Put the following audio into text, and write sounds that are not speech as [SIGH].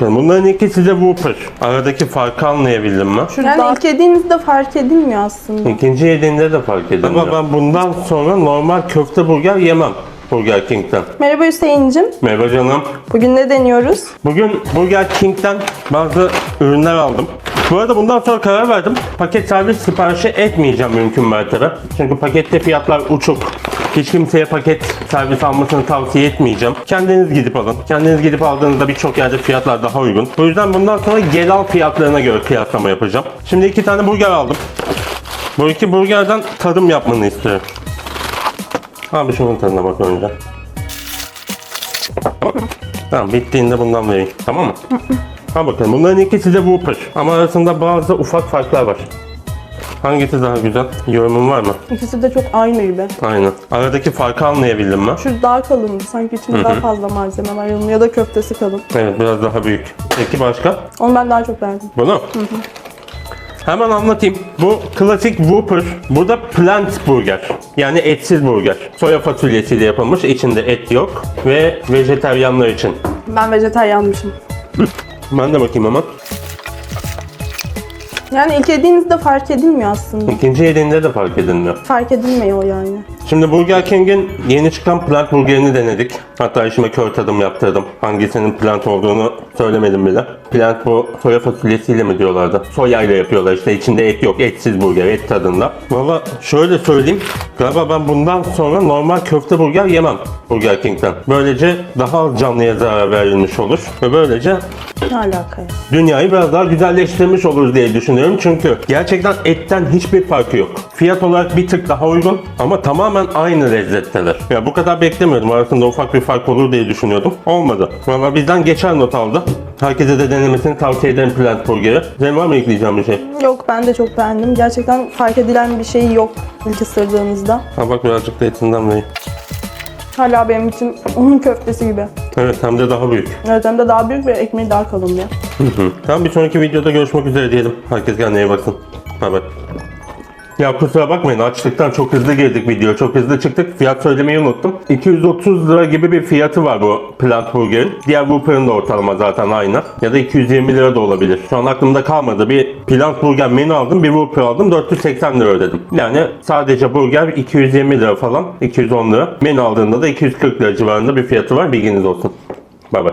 Bunların ikisi de Whopper. Aradaki farkı anlayabildin mi? Yani ilk yediğinizde fark edilmiyor aslında. İkinci yediğinde de fark edilmiyor. Ama ben bundan sonra normal köfte burger yemem. Burger King'den. Merhaba Hüseyin'cim. Merhaba canım. Bugün ne deniyoruz? Bugün Burger King'den bazı ürünler aldım. Bu arada bundan sonra karar verdim. Paket servis siparişi etmeyeceğim mümkün mertebe. Çünkü pakette fiyatlar uçuk. Hiç kimseye paket servis almasını tavsiye etmeyeceğim. Kendiniz gidip alın. Kendiniz gidip aldığınızda birçok yerde fiyatlar daha uygun. Bu yüzden bundan sonra gel al fiyatlarına göre kıyaslama yapacağım. Şimdi iki tane burger aldım. Bu iki burgerden tadım yapmanı istiyorum. Abi şunun tadına bak önce. Tamam bittiğinde bundan vereyim. Tamam mı? Ha bakalım bunların ikisi de Whopper. Ama arasında bazı ufak farklar var. Hangisi daha güzel? Yorumun var mı? İkisi de çok aynı gibi. Aynen. Aradaki farkı anlayabildin mi? Şu daha kalın. Sanki içinde daha fazla malzeme var. yanında Ya da köftesi kalın. Evet biraz daha büyük. Peki başka? Onu ben daha çok beğendim. Bunu? Hemen anlatayım. Bu klasik Whopper. Bu da plant burger. Yani etsiz burger. Soya fasulyesiyle yapılmış. İçinde et yok. Ve vejeteryanlar için. Ben vejetaryanmışım. [LAUGHS] Ben de bakayım hemen. Yani ilk yediğinizde fark edilmiyor aslında. İkinci yediğinde de fark edilmiyor. Fark edilmiyor yani. Şimdi Burger King'in yeni çıkan plant burgerini denedik. Hatta işime kör tadım yaptırdım. Hangisinin plant olduğunu söylemedim bile. Plant bu soya fasulyesiyle mi diyorlardı? Soya ile yapıyorlar işte içinde et yok. Etsiz burger, et tadında. Valla şöyle söyleyeyim. Galiba ben bundan sonra normal köfte burger yemem Burger King'den. Böylece daha az canlıya zarar verilmiş olur. Ve böylece Ne alaka ya? dünyayı biraz daha güzelleştirmiş oluruz diye düşünüyorum. Çünkü gerçekten etten hiçbir farkı yok. Fiyat olarak bir tık daha uygun ama tamamen aynı lezzetteler. Ya bu kadar beklemiyordum. Arasında ufak bir fark olur diye düşünüyordum. Olmadı. Valla bizden geçer not aldı. Herkese de denemesini tavsiye ederim Plant Burger'i. Senin var mı ekleyeceğim bir şey? Yok ben de çok beğendim. Gerçekten fark edilen bir şey yok ilk ısırdığınızda. Ha bak birazcık da etinden vereyim. Hala benim için onun köftesi gibi. Evet hem de daha büyük. Evet hem de daha büyük ve ekmeği daha kalın ya. Hı hı. Tamam bir sonraki videoda görüşmek üzere diyelim. Herkes kendine iyi baksın. Bay bay. Ya kusura bakmayın açlıktan çok hızlı girdik video. Çok hızlı çıktık. Fiyat söylemeyi unuttum. 230 lira gibi bir fiyatı var bu Plant Burger'in. Diğer Whopper'ın da ortalama zaten aynı. Ya da 220 lira da olabilir. Şu an aklımda kalmadı. Bir Plant Burger menü aldım. Bir Whopper aldım. 480 lira ödedim. Yani sadece burger 220 lira falan. 210 lira. Menü aldığında da 240 lira civarında bir fiyatı var. Bilginiz olsun. Bay bay.